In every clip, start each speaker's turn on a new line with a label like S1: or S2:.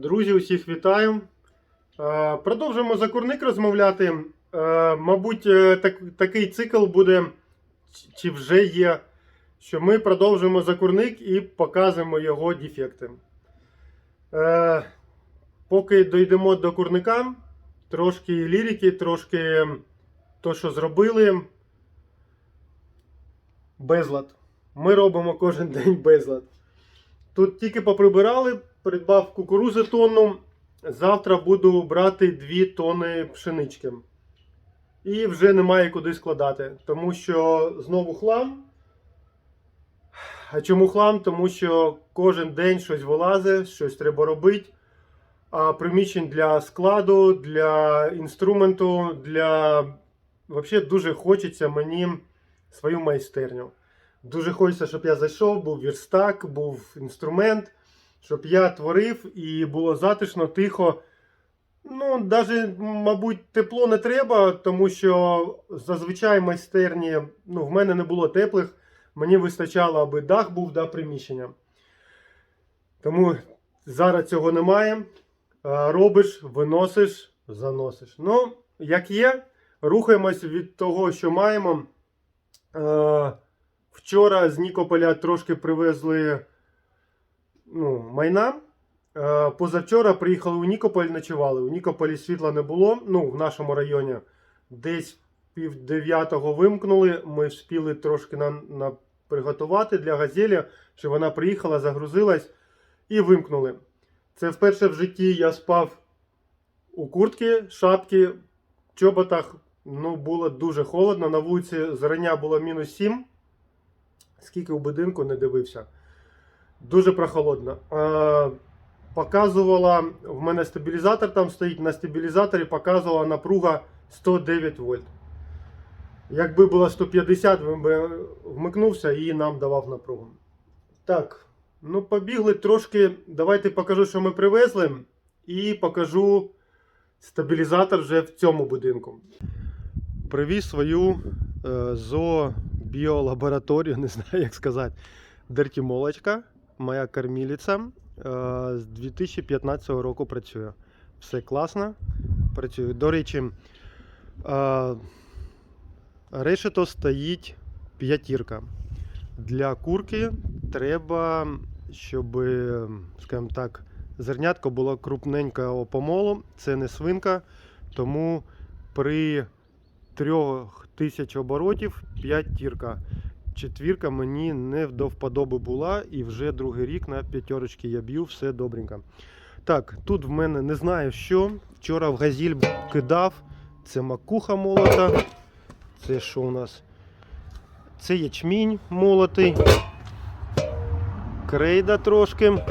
S1: Друзі, усіх вітаю. Е, Продовжуємо за курник розмовляти. Е, Мабуть, е, так, такий цикл буде, чи вже є, що ми продовжуємо за курник і показуємо його дефекти. Поки дійдемо до курника, трошки лірики, трошки то, що зробили. Безлад. Ми робимо кожен день безлад. Тут тільки поприбирали, придбав кукурузи тонну. Завтра буду брати 2 тонни пшенички. І вже немає куди складати, тому що знову хлам. А чому хлам? Тому що кожен день щось вилазить, щось треба робити. А приміщень для складу, для інструменту, для. Взагалі дуже хочеться мені свою майстерню. Дуже хочеться, щоб я зайшов, був вірстак, був інструмент, щоб я творив і було затишно, тихо. Ну, навіть, мабуть, тепло не треба, тому що зазвичай майстерні, ну, в мене не було теплих, мені вистачало, аби дах був да, приміщення. Тому зараз цього немає. Робиш, виносиш, заносиш. Ну, як є, рухаємось від того, що маємо. Вчора з Нікополя трошки привезли ну, майна. Е, Позавчора приїхали у Нікополь, ночували. У Нікополі світла не було. Ну, в нашому районі десь пів дев'ятого вимкнули. Ми вспіли трошки на, на приготувати для газелі, щоб вона приїхала, загрузилась і вимкнули. Це вперше в житті я спав у куртці, шапці, чоботах. Ну, було дуже холодно. На вулиці зрання було мінус 7. Скільки у будинку не дивився. Дуже прохолодно. Е, показувала, в мене стабілізатор там стоїть, на стабілізаторі показувала напруга 109 вольт. Якби було 150, він би вмикнувся і нам давав напругу. Так, ну побігли трошки. Давайте покажу, що ми привезли, і покажу стабілізатор вже в цьому будинку. Привіз свою е, зообіолабораторію, не знаю, як сказати. Дертімолочка, моя кормілиця. е, З 2015 року працює. Все класно. Працює. До речі, решето стоїть п'ятірка. Для курки треба, щоб, скажімо так, зернятко було крупненького помолу. Це не свинка, тому при трьох тисяч оборотів п'ятірка. Четвірка мені не до вподоби була, і вже другий рік на п'ятерочки я б'ю, все добренько. Так, тут в мене не знаю що. Вчора в газіль кидав. Це макуха молота. Це що у нас? Це ячмінь молотий. Крейда трошки.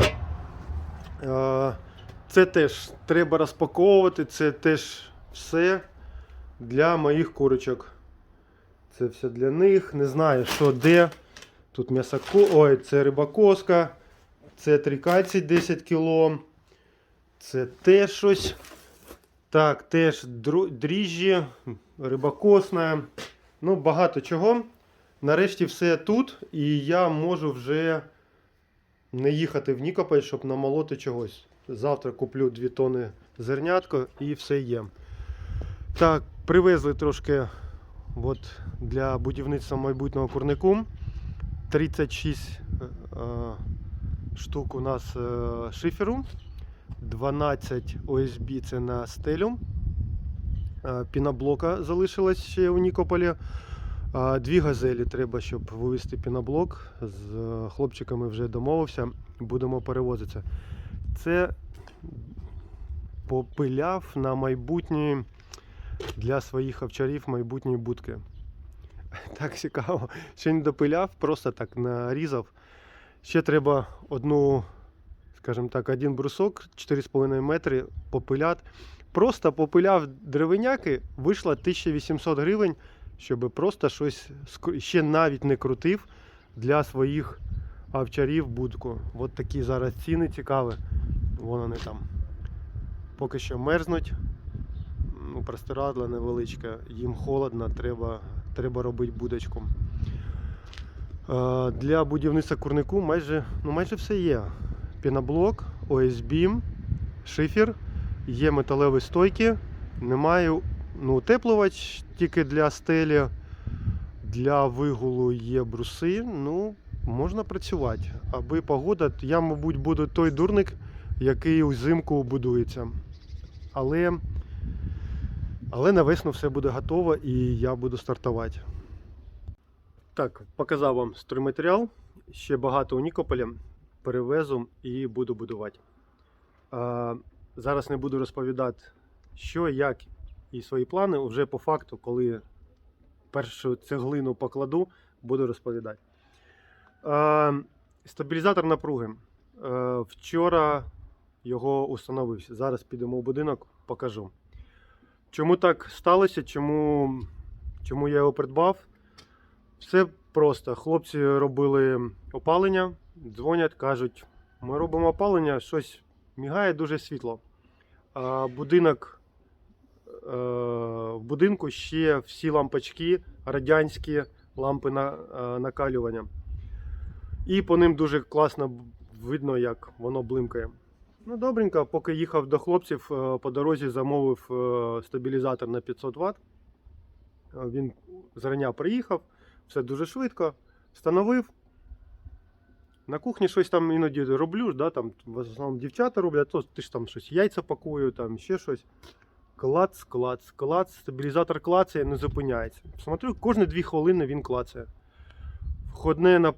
S1: Це теж треба розпаковувати, це теж все для моїх курочок. Це все для них. Не знаю, що де. Тут м'ясоко. Ой, це рибакоска. Це трикальцій 10 кг. Це теж щось. Так, теж дріжджі, рибакосна. Ну, багато чого. Нарешті все тут. І я можу вже не їхати в Нікополь, щоб намолоти чогось. Завтра куплю 2 тони зернятко і все є. Так, привезли трошки от, для будівництва майбутнього курнику. 36 е, е, штук у нас е, шиферу, 12 ОСБ це на стелю. Піноблока залишилось ще у Нікополі. Дві газелі треба, щоб вивезти піноблок. З хлопчиками вже домовився. Будемо перевозитися. Це попиляв на майбутні для своїх овчарів майбутні будки. Так цікаво. Ще не допиляв, просто так нарізав. Ще треба одну, скажімо так, один брусок 4,5 метри попиляти. Просто попиляв деревиняки, вийшло 1800 гривень, щоб просто щось ще навіть не крутив для своїх овчарів будку. От такі зараз ціни цікаві. Вон вони там. Поки що мерзнуть. Ну, простирадла невеличка, їм холодно, треба, треба робити будочку. Е, Для будівництва курнику майже, ну, майже все є. Піноблок, ОСБ, шифер, є металеві стойки, немає ну, утеплювач тільки для стелі, для вигулу є бруси. Ну, можна працювати. Аби погода, я, мабуть, буду той дурник, який узимку будується. Але, але на весну все буде готово і я буду стартувати. Так, показав вам стройматеріал. Ще багато у Нікополі. Перевезу і буду будувати. А, зараз не буду розповідати, що, як і свої плани. Вже по факту, коли першу цеглину покладу, буду розповідати. А, стабілізатор напруги. Е, Вчора його установився. Зараз підемо в будинок, покажу. Чому так сталося? Чому, чому я його придбав? Все просто. Хлопці робили опалення, дзвонять, кажуть, ми робимо опалення, щось мігає дуже світло. А будинок, е, в будинку ще всі лампочки, радянські лампи на, е, накалювання. І по ним дуже класно видно, як воно блимкає. Ну, добренько, поки їхав до хлопців, е, по дорозі замовив е, стабілізатор на 500 Вт. Він зрання приїхав, все дуже швидко. Встановив. На кухні щось там іноді роблю, да, там, в основному дівчата роблять, то ти ж там щось яйця пакую, там ще щось. Клац, клац, клац, стабілізатор клацає, не зупиняється. Смотрю, кожні 2 хвилини він клацає. Входне на,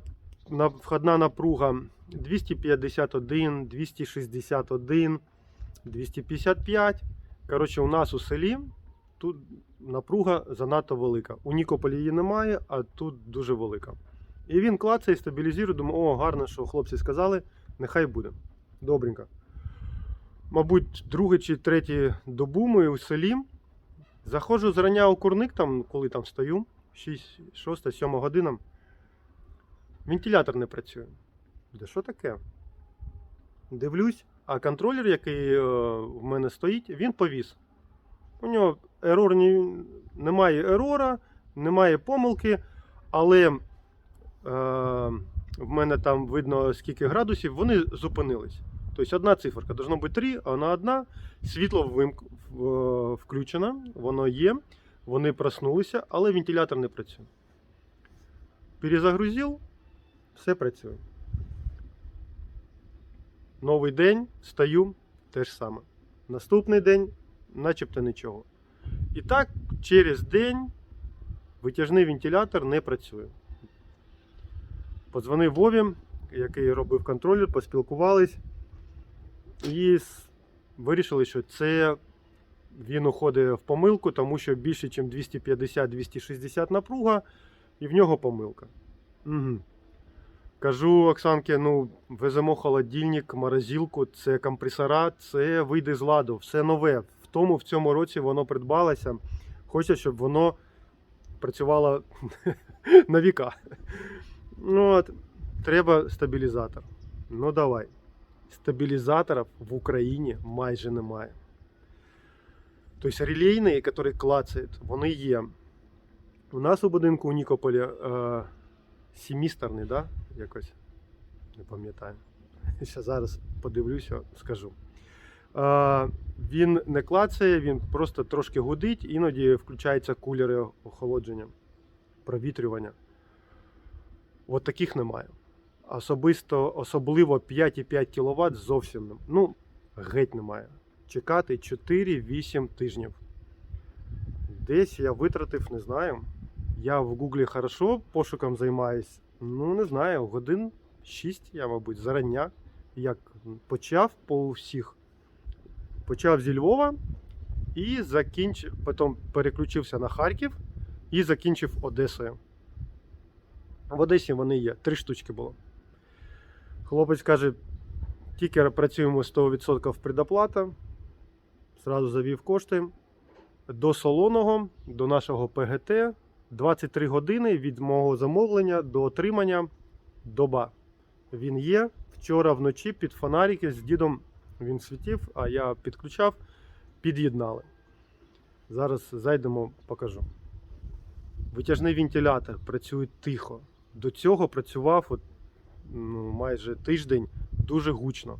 S1: на, входна напруга 251, 261, 255. Коротше, у нас у селі тут напруга занадто велика. У Нікополі її немає, а тут дуже велика. І він клацає, стабілізує, думаю, о, гарно, що хлопці сказали, нехай буде. Добренько. Мабуть, другу чи третю добу ми у селі. Заходжу зрання у курник, там, коли там стою, 6, 6, 7 година. Вентилятор не працює. Де що таке? Дивлюсь, а контролер, який е, в мене стоїть, він повіс. У нього ерор немає ерора, немає помилки, але е, в мене там видно скільки градусів, вони зупинились. Тобто одна циферка, должно бути 3, а вона одна. Світло вимк... в- включено, воно є, вони проснулися, але вентилятор не працює. Перезагрузив, все працює. Новий день, стаю, те ж саме. Наступний день, начебто нічого. І так, через день витяжний вентилятор не працює. Подзвонив Вові, який робив контролер, поспілкувались і вирішили, що це він уходить в помилку, тому що більше, ніж 250-260 напруга, і в нього помилка. Угу. Кажу Оксанки, ну, веземо холодильник, морозилку, це компресора, це вийде з ладу, все нове. В тому в цьому році воно придбалося. Хоче, щоб воно працювало на віка. Ну, от, треба стабілізатор. Ну давай. Стабілізаторів в Україні майже немає. Тобто релейні, які клацають, вони є. У нас у будинку у Нікополі е, сімістерний, да? Якось. Не пам'ятаю. Ще зараз подивлюся, скажу. Е, він не клацає, він просто трошки гудить, іноді включаються кулери охолодження, провітрювання. От таких немає. Особисто, особливо 5,5 кВт зовсім ну, геть немає. Чекати 4-8 тижнів. Десь я витратив, не знаю. Я в Гуглі хорошо пошуком займаюсь. Ну, не знаю, годин 6 я, мабуть, зарання. Як почав по всіх. Почав зі Львова і закінчив, потім переключився на Харків і закінчив Одесою. В Одесі вони є, три штучки було. Хлопець каже, тільки працюємо 100% предоплата. Зразу завів кошти. До солоного, до нашого ПГТ 23 години від мого замовлення до отримання доба. Він є. Вчора вночі під фонарики з дідом він світив, а я підключав, під'єднали. Зараз зайдемо, покажу. Витяжний вентилятор працює тихо. До цього працював от, ну, майже тиждень дуже гучно.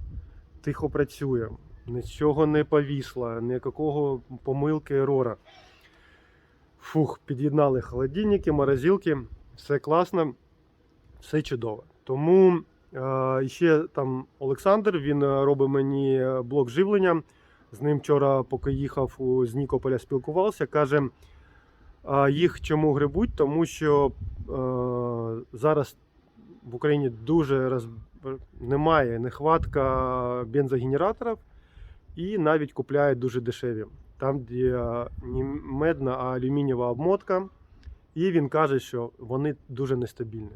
S1: Тихо працює. нічого не повісло, ніякого помилки ерора. Фух, під'єднали холодильники, морозилки, все класно, все чудово. Тому е, ще там Олександр, він е, робить мені блок живлення. З ним вчора, поки їхав з Нікополя, спілкувався. Каже, а їх чому грибуть? Тому що е, зараз в Україні дуже роз... немає нехватка бензогенераторів і навіть купляють дуже дешеві. Там, де е, не медна, а алюмінієва обмотка. І він каже, що вони дуже нестабільні.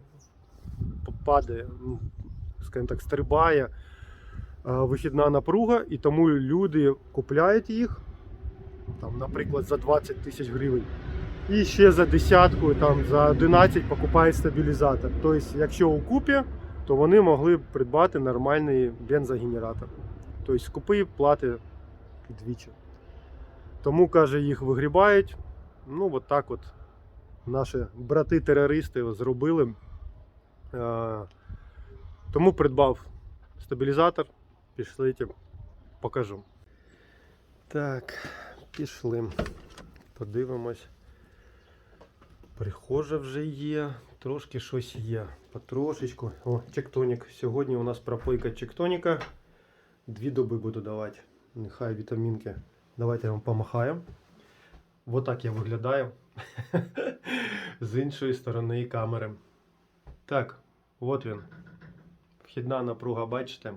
S1: Падає, ну, скажімо так, стрибає е, вихідна напруга, і тому люди купляють їх, там, наприклад, за 20 тисяч гривень. І ще за десятку, там, за 11 покупають стабілізатор. Тобто, якщо у купі, то вони могли б придбати нормальний бензогенератор. Тобто скупи плати двічі. Тому, каже, їх вигрібають. Ну, от так от наші брати-терористи зробили. Е, Тому придбав стабілізатор. Пішлите, покажу. Так, пішли. Подивимось. Прихожа вже є, трошки щось є. Потрошечку. О, чектонік. Сьогодні у нас пропойка чектоніка. Дві доби буду давати. Нехай вітамінки. Давайте я вам помахаю. Вот так я виглядаю. З іншої сторони камери. Так, от він. Вхідна напруга, бачите?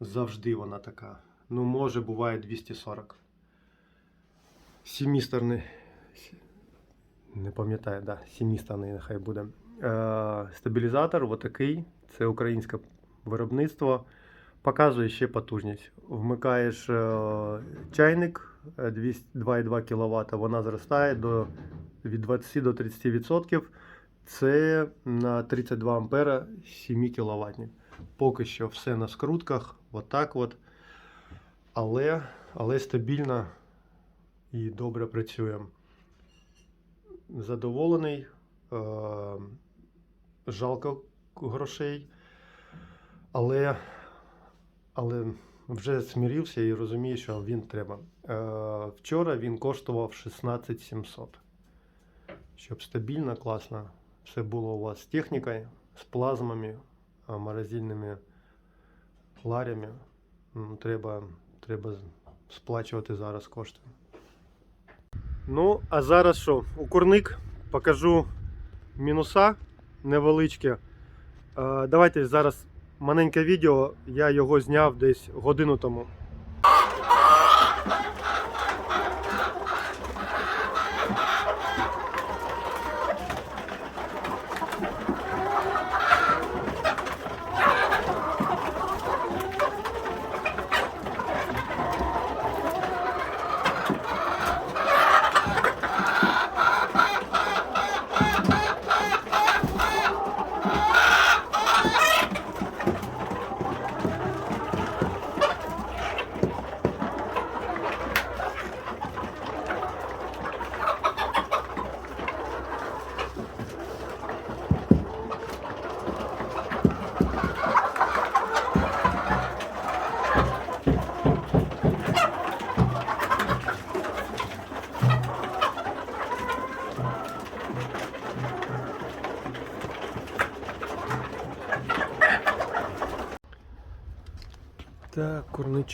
S1: Завжди вона така. Ну, може, буває 240. Сімісторний. Не пам'ятаю, да, сімісторний нехай буде. Е, стабілізатор, отакий. Це українське виробництво. Показує ще потужність. Вмикаєш е, чайник е, 200 2,2 кВт, вона зростає до, від 20 до 30%. Це на 32 ампера 7 кВт. Поки що все на скрутках, отак от. Але, але стабільно і добре працює. Задоволений, е, жалко грошей, але, але вже смірився і розумію, що він треба. Е, вчора він коштував 16 700. Щоб стабільно, класно все було у вас з технікою, з плазмами, а, морозильними ларями. Треба, треба сплачувати зараз кошти. Ну, а зараз що? У курник покажу мінуса невеличкі. Е, давайте зараз маленьке відео. Я його зняв десь годину тому.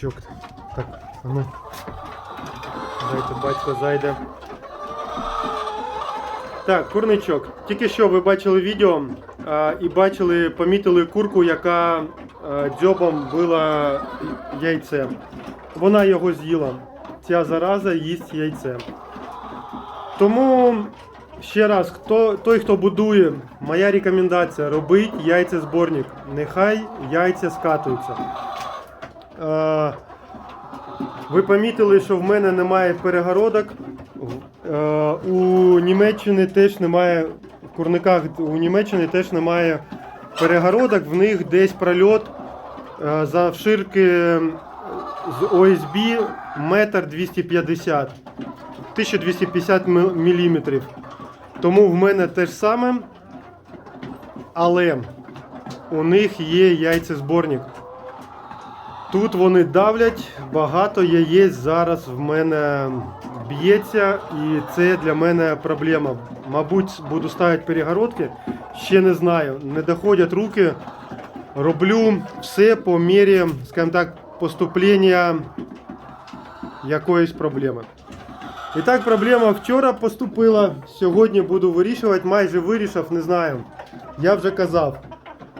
S1: Так. Так, ну. Дайте батько зайде. Так, курничок. Тільки що ви бачили відео а, і бачили, помітили курку, яка а, дзьобом била яйце. Вона його з'їла. Ця зараза їсть яйце. Тому ще раз, хто, той, хто будує, моя рекомендація робить яйцезборник. Нехай яйця скатуються. Е, Ви помітили, що в мене немає перегородок. Е, У Німеччини теж немає, в курниках у Німеччини теж немає перегородок, в них десь прольот е, завширки з ОСБ метр 250, 1250 мм. Тому в мене те ж саме, але у них є яйцезборник. Тут вони давлять, багато яєць зараз в мене б'ється, і це для мене проблема. Мабуть, буду ставити перегородки, ще не знаю. Не доходять руки. Роблю все по мірі, скажімо так, поступлення якоїсь проблеми. І так, проблема вчора поступила. Сьогодні буду вирішувати, майже вирішив, не знаю. Я вже казав.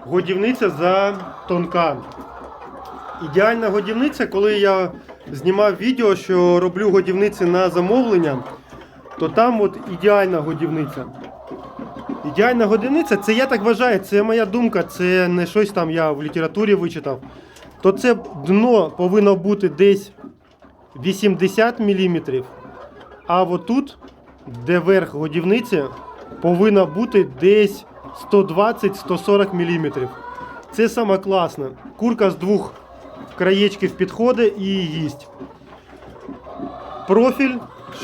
S1: Годівниця за тонка. Ідеальна годівниця, коли я знімав відео, що роблю годівниці на замовлення, то там от ідеальна годівниця. Ідеальна годівниця, це я так вважаю, це моя думка, це не щось там я в літературі вичитав. То це дно повинно бути десь 80 мм, а отут, де верх годівниці, повинно бути десь 120-140 мм. Це саме класне. Курка з двох краєчків підходить і їсть. Профіль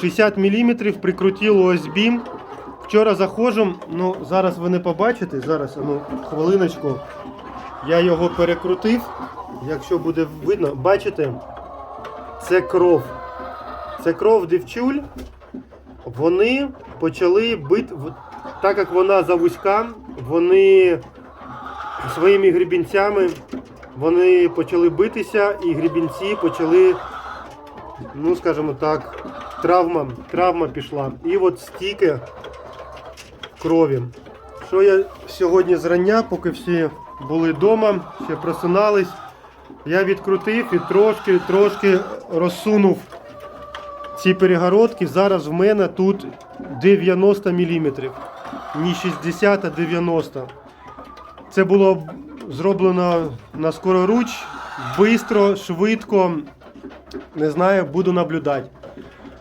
S1: 60 мм, прикрутив ОСБ. Вчора заходжу, ну зараз ви не побачите, зараз ну, хвилиночку. Я його перекрутив. Якщо буде видно, бачите, це кров. Це кров дівчуль. Вони почали бити, так як вона завузька, вони своїми грібінцями вони почали битися, і грібінці почали, ну скажімо так, травма, травма пішла. І от стільки крові. Що я сьогодні зрання, поки всі були вдома, ще просинались, я відкрутив і трошки, трошки розсунув ці перегородки. Зараз в мене тут 90 мм. Не 60, а 90. Це було зроблено на скороруч, швидко, швидко. Не знаю, буду наблюдати.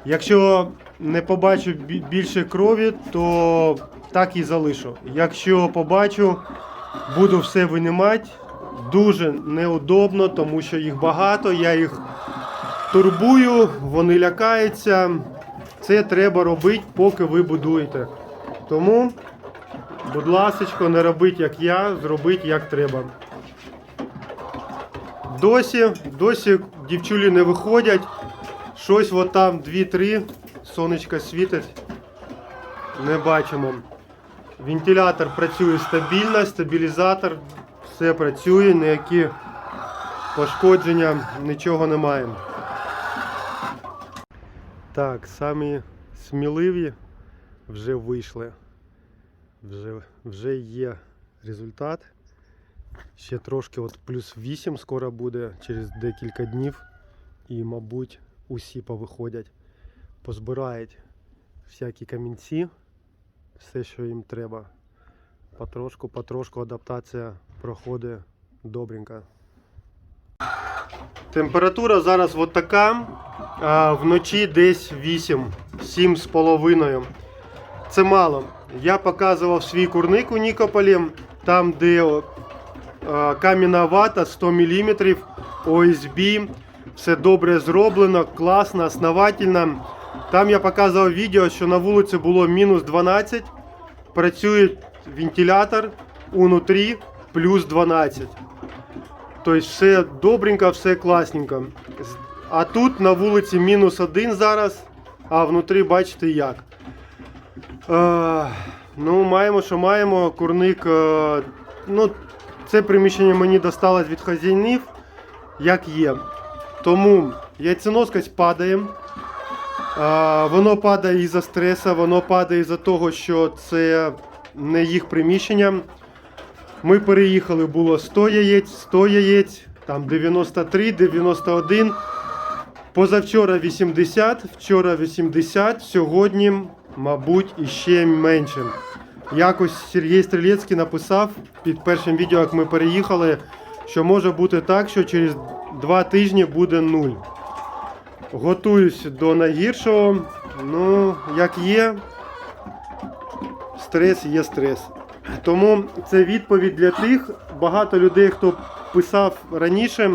S1: Якщо не побачу більше крові, то так і залишу. Якщо побачу, буду все винімати. Дуже неудобно, тому що їх багато, я їх турбую, вони лякаються. Це треба робити, поки ви будуєте. Тому, будь ласка, не робіть як я, зробіть як треба. Досі, досі дівчулі не виходять. Щось от там 2-3, сонечко світить. Не бачимо. Вентилятор працює стабільно, стабілізатор, все працює, ніякі пошкодження, нічого немає. Так, самі сміливі вже вийшли. Вже, вже є результат. Ще трошки от плюс 8 скоро буде через декілька днів. І, мабуть, усі повиходять, позбирають всякі камінці, все, що їм треба. Потрошку, потрошку адаптація проходить добренько. Температура зараз от така, а вночі десь 8, 7 з половиною. Це мало. Я показував свій курник у Нікополі, там, де о, кам'яна вата 100 мм, ОСБ, все добре зроблено, класно, основательно. Там я показував відео, що на вулиці було мінус 12, працює вентилятор унутрі плюс 12. Тобто все добренько, все класненько. А тут на вулиці мінус 1 зараз, а внутрі бачите як. Ну, маємо, що маємо. Курник. Е, ну, це приміщення мені досталось від хазяїнів, як є. Тому яйценоскость падає. Воно падає із-за стресу, воно падає із-за того, що це не їх приміщення. Ми переїхали, було 100 яєць, 100 яєць, там 93, 91. Позавчора 80, вчора 80, сьогодні, мабуть, іще менше. Якось Сергій Стрілецький написав під першим відео, як ми переїхали, що може бути так, що через два тижні буде нуль. Готуюсь до найгіршого. Ну, як є, стрес є стрес. Тому це відповідь для тих багато людей, хто писав раніше,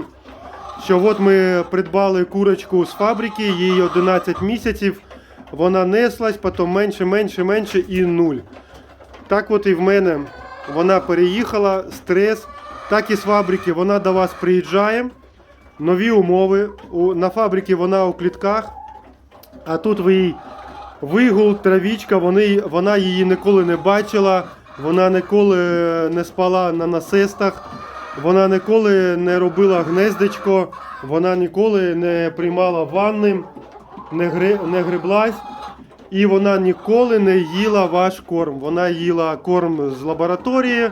S1: що от ми придбали курочку з фабрики, їй 11 місяців, вона неслась, потім менше, менше, менше і нуль. Так от і в мене вона переїхала, стрес, так і з фабрики вона до вас приїжджає. нові умови. На фабриці вона у клітках, а тут ви їй вигул, травічка, вони, вона її ніколи не бачила, вона ніколи не спала на насестах, вона ніколи не робила гнездечко, вона ніколи не приймала ванни, не, гри, не гриблась. І вона ніколи не їла ваш корм. Вона їла корм з лабораторії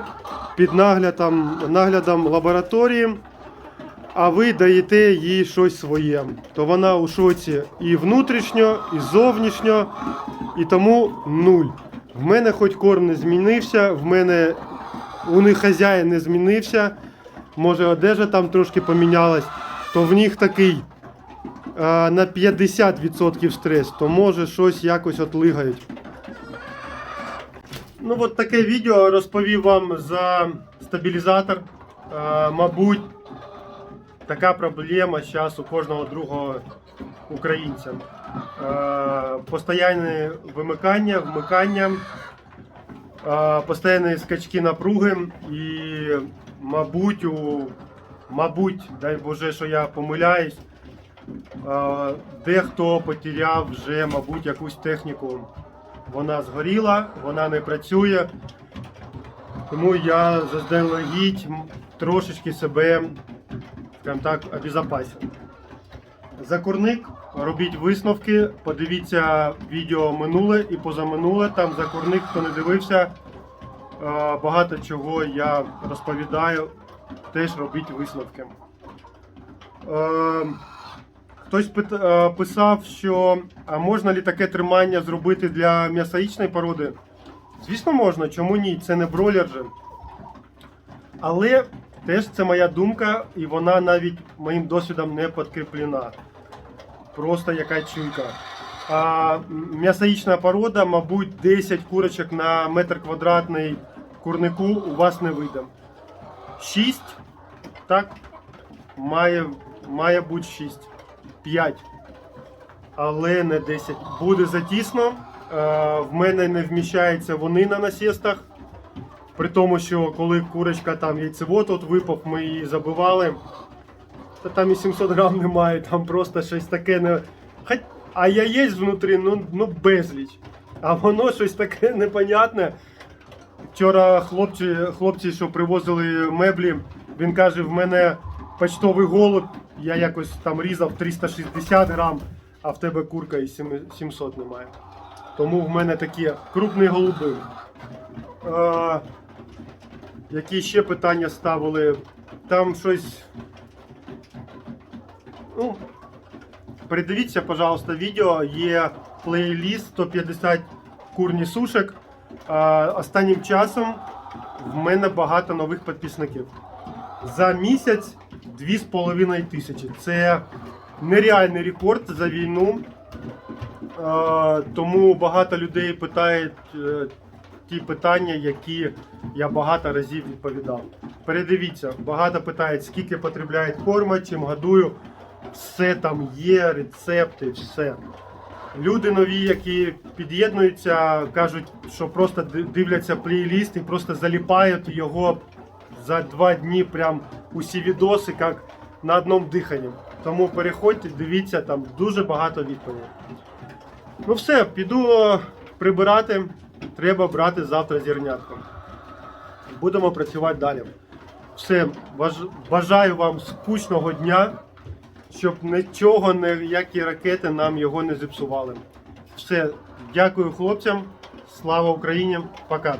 S1: під наглядом, наглядом лабораторії, а ви даєте їй щось своє. То вона у шоці і внутрішньо, і зовнішньо, і тому нуль. В мене хоч корм не змінився, в мене у них хазяїн не змінився. Може, одежа там трошки помінялась, то в них такий на 50% стрес, то може щось якось отлигають. Ну, от таке відео розповів вам за стабілізатор. А, мабуть, така проблема зараз у кожного другого українця. А, Постоянне вимикання, вмикання, а, постійні скачки напруги і, мабуть, у, мабуть, дай Боже, що я помиляюсь, дехто потеряв вже, мабуть, якусь техніку. Вона згоріла, вона не працює. Тому я заздалегідь трошечки себе, скажімо так, обезопасив. За курник робіть висновки, подивіться відео минуле і позаминуле. Там за курник, хто не дивився, е, багато чого я розповідаю, теж робіть висновки. Хтось е, писав, що а можна ли таке тримання зробити для м'ясоїчної породи? Звісно, можна, чому ні? Це не бройлер же. Але теж це моя думка, і вона навіть моїм досвідом не підкріплена. Просто яка чуйка. А м'ясоїчна порода, мабуть, 10 курочок на метр квадратний курнику у вас не вийде. 6, так, має, має бути 6. 5. Але не 10. Буде затісно. Е, В мене не вміщаються вони на насістах. При тому, що коли курочка там яйцевод от випав, ми її забивали. Та там і 700 грам немає, там просто щось таке не. Хоч... А яєць внутрі, ну, ну безліч. А воно щось таке непонятне. Вчора хлопці, хлопці, що привозили меблі, він каже, в мене почтовий голуб, я якось там різав 360 грам, а в тебе курка і 700 немає. Тому в мене такі крупні голуби. Е, які ще питання ставили? Там щось. Ну, передивіться, пожалуйста, відео. Є плейліст 150 курні сушек. Е, останнім часом в мене багато нових підписників. За місяць 2,5 тисячі. Це нереальний рекорд за війну. Тому багато людей питають е, ті питання, які я багато разів відповідав. Передивіться, багато питають, скільки потребляють корма, чим годую. Все там є, рецепти, все. Люди нові, які під'єднуються, кажуть, що просто дивляться плейліст і просто заліпають його за два дні прям усі відоси, як на одному диханні. Тому переходьте, дивіться, там дуже багато відповідей. Ну все, піду е, прибирати. Треба брати завтра зернятко. Будемо працювати далі. Все, бажаю вам скучного дня, щоб нічого, ніякі ракети нам його не зіпсували. Все, дякую хлопцям. Слава Україні! Пока!